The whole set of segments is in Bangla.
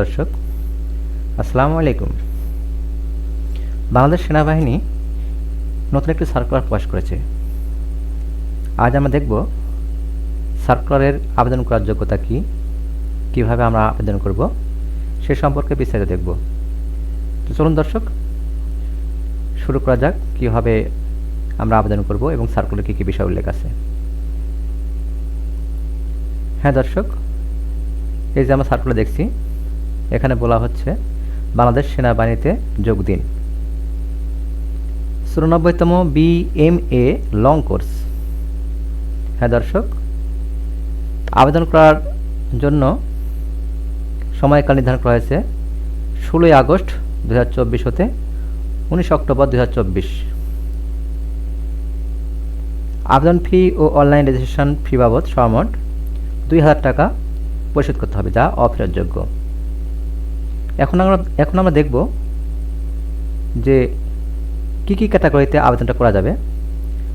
দর্শক, আসসালামু আলাইকুম। বাংলাদেশ সেনাবাহিনী নতুন একটি সার্কুলার প্রকাশ করেছে। আজ আমরা দেখব সার্কুলারের আবেদন করার যোগ্যতা কী, কীভাবে আমরা আবেদন করব, সে সম্পর্কে বিস্তারিত দেখব। তো চলুন দর্শক, শুরু করা যাক, কীভাবে আমরা আবেদন করব এবং সার্কুলারে কী কী বিষয় উল্লেখ আছে। হ্যাঁ দর্শক, এই যে আমরা সার্কুলার দেখছি এখানে বলা হচ্ছে বাংলাদেশ সেনাবাহিনীতে যোগ দিন। চুরানব্বইতম বিএমএ লং কোর্স। হ্যাঁ দর্শক, আবেদন করার জন্য সময়কাল নির্ধারণ করা হয়েছে ষোলোই আগস্ট দু হাজার চব্বিশ হতে উনিশ অক্টোবর দু হাজার চব্বিশ। আবেদন ফি ও অনলাইন রেজিস্ট্রেশন ফি বাবদ সহমত দুই হাজার টাকা পরিশোধ করতে হবে, যা অফেরতযোগ্য। এখন আমরা এখন আমরা দেখব যে কি কি ক্যাটাগরিতে আবেদনটা করা যাবে।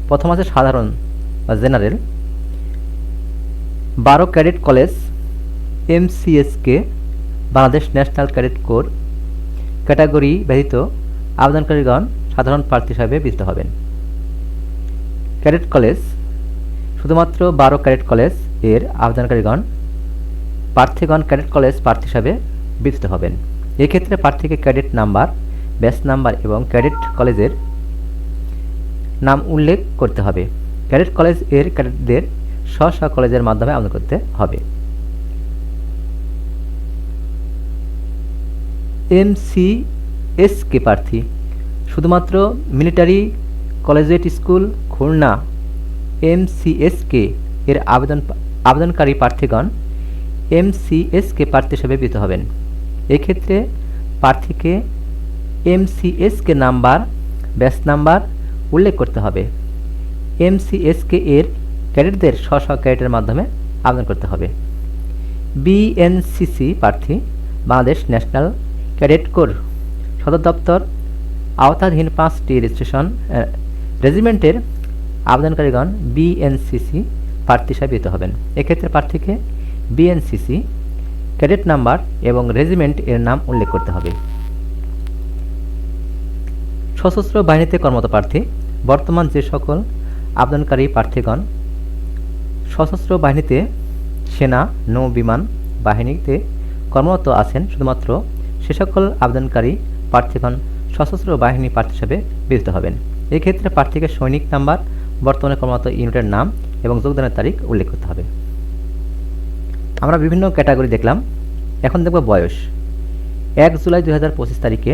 প্রথম আছে সাধারণ বা জেনারেল। বারো cadet college, এমসিএসকে, Bangladesh national cadet corps. Category ব্যতীত আবেদনকারীগণ সাধারণ প্রার্থী হিসাবে বিজিত হবেন। ক্যাডেট কলেজ, শুধুমাত্র বারো ক্যাডেট কলেজের আবেদনকারীগণ প্রার্থীগণ ক্যাডেট কলেজ প্রার্থী হিসাবে বিবেচিত হবেন। এক্ষেত্রে প্রার্থীকে ক্যাডেট নাম্বার, ব্যাচ নাম্বার এবং ক্যাডেট কলেজের নাম উল্লেখ করতে হবে। ক্যাডেট কলেজের ক্যাডেটদের স্ব স্ব কলেজের মাধ্যমে আবেদন করতে হবে। এমসিএসকে প্রার্থী, শুধুমাত্র military collegiate school Khulna, MCSK এর আবেদন, আবেদনকারী প্রার্থীগণ এমসিএসকে প্রার্থী হিসেবে বিহিত হবেন। এক্ষেত্রে প্রার্থীকে এমসিএসকে নাম্বার ব্যাচ নাম্বার উল্লেখ করতে হবে। এমসিএসকে এর ক্যাডেটদের স্ব স্ব ক্যাডেটের মাধ্যমে আবেদন করতে হবে। বিএনসিসি প্রার্থী, বাংলাদেশ ন্যাশনাল ক্যাডেট কোর, সদর দপ্তর, আওতাধীন পাঁচটি রেজিস্ট্রেশন রেজিমেন্টের আবেদনকারীগণ বিএনসিসি প্রার্থী হিসাবে হবেন। এক্ষেত্রে প্রার্থীকে বিএনসিসি ক্যাডেট নাম্বার এবং রেজিমেন্ট এর নাম উল্লেখ করতে হবে। সশস্ত্র বাহিনীতে কর্মরত প্রার্থী, বর্তমান যে সকল আবেদনকারী প্রার্থীগণ, সশস্ত্র বাহিনীতে সেনা নৌ বিমান বাহিনীতে কর্মরত আছেন, শুধুমাত্র সে সকল আবেদনকারী প্রার্থীগণ সশস্ত্র বাহিনী প্রার্থী হিসাবে বিবেচিত হবেন। এক্ষেত্রে প্রার্থীকে সৈনিক নাম্বার, বর্তমানে কর্মরত ইউনিটের নাম এবং যোগদানের তারিখ উল্লেখ করতে হবে। আমরা বিভিন্ন ক্যাটাগরি দেখলাম। এখন দেখব বয়স। এক জুলাই দুই হাজার পঁচিশ তারিখে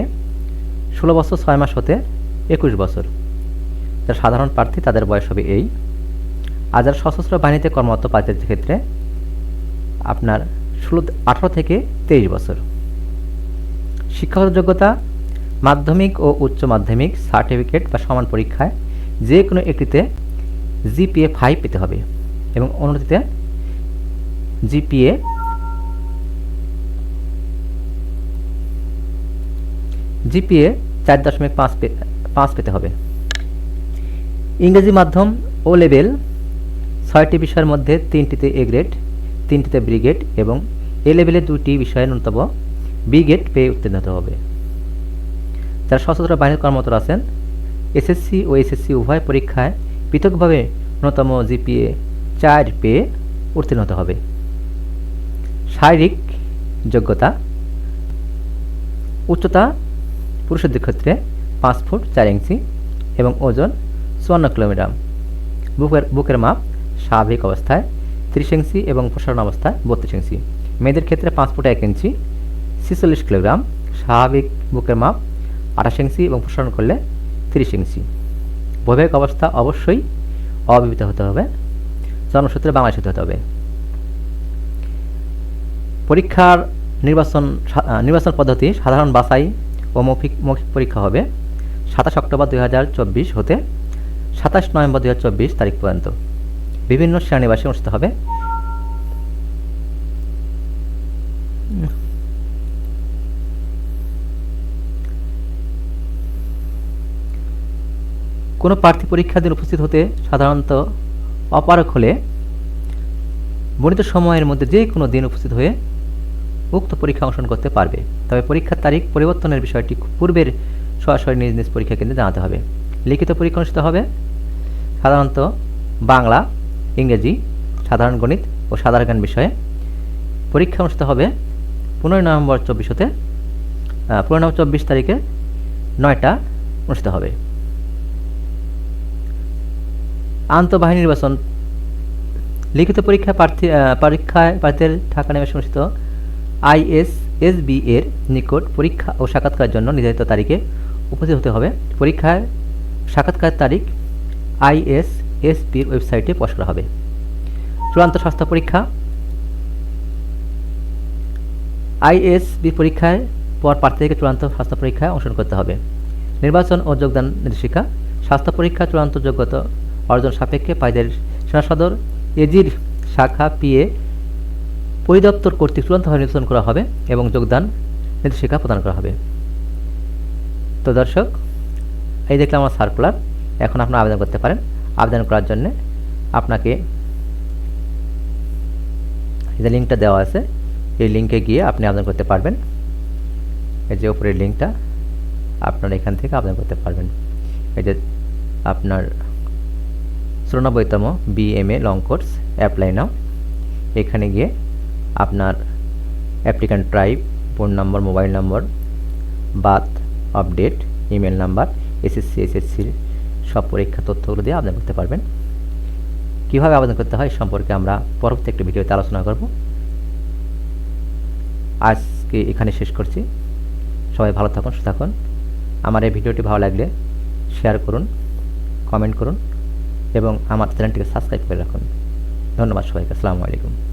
ষোলো বছর ছয় মাস হতে একুশ বছর। যারা সাধারণ প্রার্থী তাদের বয়স হবে এই। আর যারা সশস্ত্র বাহিনীতে কর্মরত প্রার্থীদের ক্ষেত্রে আপনার ষোলো, আঠারো থেকে তেইশ বছর। শিক্ষাগত যোগ্যতা, মাধ্যমিক ও উচ্চ মাধ্যমিক, সার্টিফিকেট বা সমান পরীক্ষায় যে কোনো একটিতে জিপিএ ফাইভ পেতে হবে এবং অন্যটিতে জিপিএ। জিপিএ চার দশমিক পাঁচ পাঁচ পেতে হবে। ইংরেজি মাধ্যম ও লেভেল ছয়টি বিষয়ের মধ্যে তিনটিতে এ গ্রেড, তিনটিতে ব্রিগেড এবং এ লেভেলে দুটি বিষয়ে ন্যূনতম বি গ্রেড পেয়ে উত্তীর্ণ হতে হবে। যারা সশস্ত্র বাহিনীর কর্মরত আছেন এসএসসি ও এসএসসি উভয় পরীক্ষায় পৃথকভাবে ন্যূনতম জিপিএ চার পেয়ে উত্তীর্ণ হতে হবে। শারীরিক যোগ্যতা, উচ্চতা পুরুষদের ক্ষেত্রে পাঁচ ফুট চার ইঞ্চি এবং ওজন চুয়ান্ন কিলোমিটার। বুকের বুকের মাপ স্বাভাবিক অবস্থায় ত্রিশ ইঞ্চি এবং প্রসারণ অবস্থায় বত্রিশ ইঞ্চি। মেয়েদের ক্ষেত্রে পাঁচ ফুট এক ইঞ্চি, ছিচল্লিশ কিলোগ্রাম স্বাভাবিক বুকের মাপ আঠাশ ইঞ্চি এবং প্রসারণ করলে তিরিশ ইঞ্চি। বৈবাহিক অবস্থা অবশ্যই অবিবাহিত হতে হবে। জন্মসূত্রে বাংলাদেশ হতে হবে। পরীক্ষার নির্বাচন নির্বাচন পদ্ধতি সাধারণ বাছাই ও মৌখিক মৌখিক পরীক্ষা হবে সাতাশ অক্টোবর দু হাজার চব্বিশ হতে সাতাশ নভেম্বর দু হাজার চব্বিশ তারিখ পর্যন্ত। বিভিন্ন শ্রেণীবাসে অনুষ্ঠিত হবে। কোনো প্রার্থী পরীক্ষা দিন উপস্থিত হতে সাধারণত অপারক হলে বর্ণিত সময়ের মধ্যে যে কোনো দিন উপস্থিত হয়ে উক্ত পরীক্ষা অংশগ্রহণ করতে পারবে। তবে পরীক্ষার তারিখ পরিবর্তনের বিষয়টি পূর্বের সরাসরি নিজ নিজ পরীক্ষা কেন্দ্রে জানাতে হবে। লিখিত পরীক্ষা অনুষ্ঠিত হবে সাধারণত বাংলা, ইংরেজি, সাধারণ গণিত ও সাধারণ জ্ঞান বিষয়ে। পরীক্ষা অনুষ্ঠিত হবে পনেরোই নভেম্বর চব্বিশ হতে পনেরো নভেম্বর চব্বিশ তারিখে নয়টা অনুষ্ঠিত হবে। আন্তঃবাহিনী নির্বাচন। লিখিত পরীক্ষা প্রার্থী পরীক্ষায় প্রার্থীদের ঢাকা নিবাসে অনুষ্ঠিত আইএস, এসবি এর নিকট পরীক্ষা ও সাক্ষাৎকারের জন্য নির্ধারিত তারিখে উপস্থিত হতে হবে। পরীক্ষায় সাক্ষাৎকারের তারিখ আইএস এসবির ওয়েবসাইটে প্রকাশ করা হবে। চূড়ান্ত স্বাস্থ্য পরীক্ষা আইএসবি পরীক্ষায় পর প্রার্থীকে চূড়ান্ত স্বাস্থ্য পরীক্ষায় অংশগ্রহণ করতে হবে। নির্বাচন ও যোগদান নির্দেশিকা স্বাস্থ্য পরীক্ষা চূড়ান্ত যোগ্যতা অর্জন সাপেক্ষে পাইদের সেনা এজির শাখা পিএ পরিদপ্তর কর্তৃক চূড়ান্তভাবে নির্বাচন করা হবে এবং যোগদান নির্দেশিকা প্রদান করা হবে। তো দর্শক, এই দেখলাম আমার সার্কুলার এখন আপনারা আবেদন করতে পারেন। আবেদন করার জন্য আপনাকে যে লিঙ্কটা দেওয়া আছে, এই লিঙ্কে গিয়ে আপনি আবেদন করতে পারবেন। এই যে উপরের লিঙ্কটা আপনার এখান থেকে আবেদন করতে পারবেন। এই যে আপনার চুরানব্বইতম BMA long course apply now এখানে গিয়ে আপনার applicant tribe phone number mobile number both update email number SSC এসএসসির সব পরীক্ষা তথ্যগুলো দিয়ে আবেদন করতে পারবেন। কীভাবে আবেদন করতে হয় সম্পর্কে আমরা পরবর্তী একটি ভিডিওতে আলোচনা করব। আজকে এখানে শেষ করছি। সবাই ভালো থাকুন, সুস্থ থাকুন। আমার এই ভিডিওটি ভালো লাগলে শেয়ার করুন কমেন্ট করুন এবং আমার চ্যানেলটিকে সাবস্ক্রাইব করে রাখুন। ধন্যবাদ সবাইকে, আসসালামু আলাইকুম।